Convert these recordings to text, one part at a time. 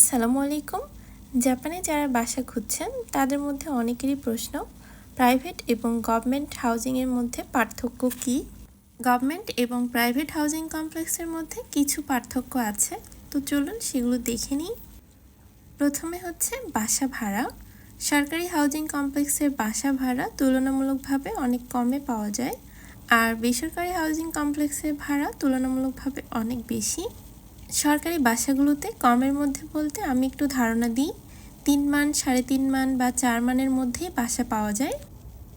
আসসালামু আলাইকুম জাপানে যারা বাসা খুঁজছেন, তাদের মধ্যে অনেকেরই প্রশ্ন, প্রাইভেট এবং গভর্নমেন্ট হাউজিংয়ের মধ্যে পার্থক্য কী? গভর্নমেন্ট এবং প্রাইভেট হাউজিং কমপ্লেক্সের মধ্যে কিছু পার্থক্য আছে, তো চলুন সেগুলো দেখে নিই। প্রথমে হচ্ছে বাসা ভাড়া। সরকারি হাউজিং কমপ্লেক্সের বাসা ভাড়া তুলনামূলকভাবে অনেক কমে পাওয়া যায়, আর বেসরকারি হাউজিং কমপ্লেক্সের ভাড়া তুলনামূলকভাবে অনেক বেশি। সরকারি বাসাগুলোতে কমের মধ্যে বলতে আমি একটু ধারণা দিই, তিন মান, সাড়ে তিন মান বা চার মানের মধ্যেই বাসা পাওয়া যায়।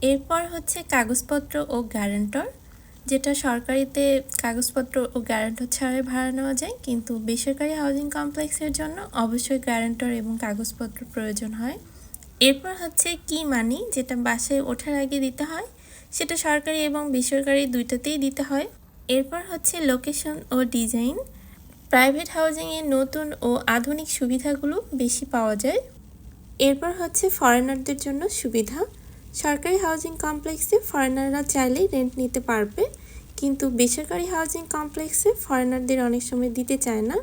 এরপর হচ্ছে কাগজপত্র ও গ্যারেন্টর, যেটা সরকারিতে কাগজপত্র ও গ্যারেন্টর ছাড়াই ভাড়া নেওয়া যায়, কিন্তু বেসরকারি হাউজিং কমপ্লেক্সের জন্য অবশ্যই গ্যারেন্টর এবং কাগজপত্র প্রয়োজন হয়। এরপর হচ্ছে কি মানি, যেটা বাসায় ওঠার আগে দিতে হয়, সেটা সরকারি এবং বেসরকারি দুইটাতেই দিতে হয়। এরপর হচ্ছে লোকেশন ও ডিজাইন প্রাইভেট হাউজিংয়ে নতুন ও আধুনিক সুবিধাগুলো বেশি পাওয়া যায়। এরপর হচ্ছে ফরেনারদের জন্য সুবিধা। সরকারি হাউজিং কমপ্লেক্সে ফরেনাররা চাইলেই রেন্ট নিতে পারবে, কিন্তু বেসরকারি হাউজিং কমপ্লেক্সে ফরেনারদের অনেক সময় দিতে চায় না।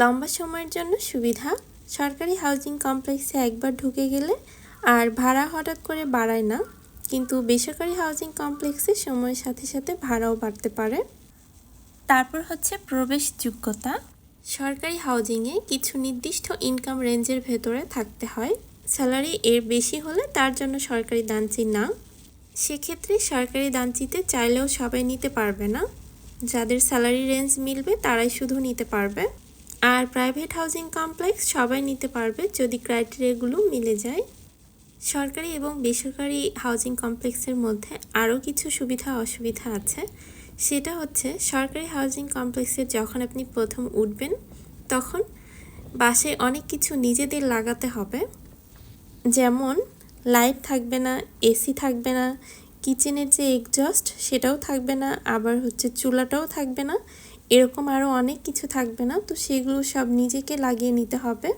লম্বা সময়ের জন্য সুবিধা, সরকারি হাউজিং কমপ্লেক্সে একবার ঢুকে গেলে আর ভাড়া হঠাৎ করে বাড়ায় না, কিন্তু বেসরকারি হাউজিং কমপ্লেক্সে সময়ের সাথে সাথে ভাড়াও বাড়তে পারে। তারপর হচ্ছে প্রবেশ যোগ্যতা সরকারি হাউজিংয়ে কিছু নির্দিষ্ট ইনকাম রেঞ্জের ভেতরে থাকতে হয়। স্যালারি এর বেশি হলে তার জন্য সরকারি দানচি না। সেক্ষেত্রে সরকারি দানচিতে চাইলেও সবাই নিতে পারবে না। যাদের স্যালারি রেঞ্জ মিলবে তারাই শুধু নিতে পারবে। আর প্রাইভেট হাউজিং কমপ্লেক্স সবাই নিতে পারবে যদি ক্রাইটেরিয়াগুলো মিলে যায়। সরকারি এবং বেসরকারি হাউজিং কমপ্লেক্সের মধ্যে আরও কিছু সুবিধা অসুবিধা আছে। সেটা হচ্ছে সরকারি হাউজিং কমপ্লেক্সে যখন আপনি প্রথম উঠবেন, তখন বাসায় অনেক কিছু নিজেদের লাগাতে হবে। যেমন লাইট থাকবে না, এসি থাকবে না, কিচেনের যে এগজস্ট সেটাও থাকবে না, আবার হচ্ছে চুলাটাও থাকবে না, এরকম আরও অনেক কিছু থাকবে না, তো সেগুলো সব নিজেকে লাগিয়ে নিতে হবে।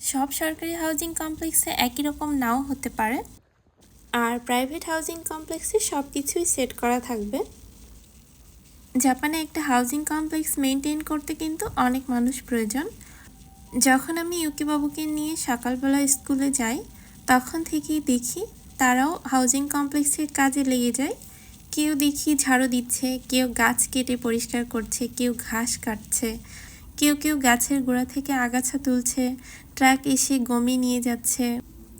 সব সরকারি হাউজিং কমপ্লেক্সে একই রকম নাও হতে পারে। আর প্রাইভেট হাউজিং কমপ্লেক্সে সব কিছুই সেট করা থাকবে। জাপানে একটা হাউজিং কমপ্লেক্স মেনটেন করতে কিন্তু অনেক মানুষ প্রয়োজন। যখন আমি ইউকি বাবুকে নিয়ে সকালবেলা স্কুলে যাই, তখন থেকেই দেখি তারাও হাউজিং কমপ্লেক্সের কাজে লেগে যায়। কেউ দেখি ঝাড়ু দিচ্ছে, কেউ গাছ কেটে পরিষ্কার করছে, কেউ ঘাস কাটছে, কেউ কেউ গাছের গোড়া থেকে আগাছা তুলছে, ট্রাক এসে গমি নিয়ে যাচ্ছে।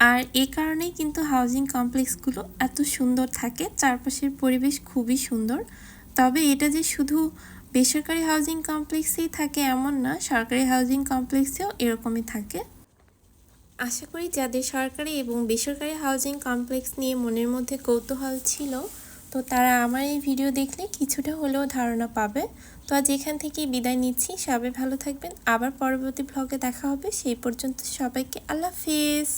আর এ কারণেই কিন্তু হাউজিং কমপ্লেক্সগুলো এত সুন্দর থাকে, চারপাশের পরিবেশ খুবই সুন্দর। তবে এটা যে শুধু বেসরকারি হাউজিং কমপ্লেক্সেই থাকে এমন না, সরকারি হাউজিং কমপ্লেক্সেও এরকমই থাকে। আশা করি যাদের সরকারি এবং বেসরকারি হাউজিং কমপ্লেক্স নিয়ে মনের মধ্যে কৌতূহল ছিল, তো তারা আমার এই ভিডিও দেখলে কিছুটা হলেও ধারণা পাবে। তো আজ এখান থেকেই বিদায় নিচ্ছি। সবাই ভালো থাকবেন। আবার পরবর্তী ব্লগে দেখা হবে। সেই পর্যন্ত সবাইকে আল্লাহ হাফিজ।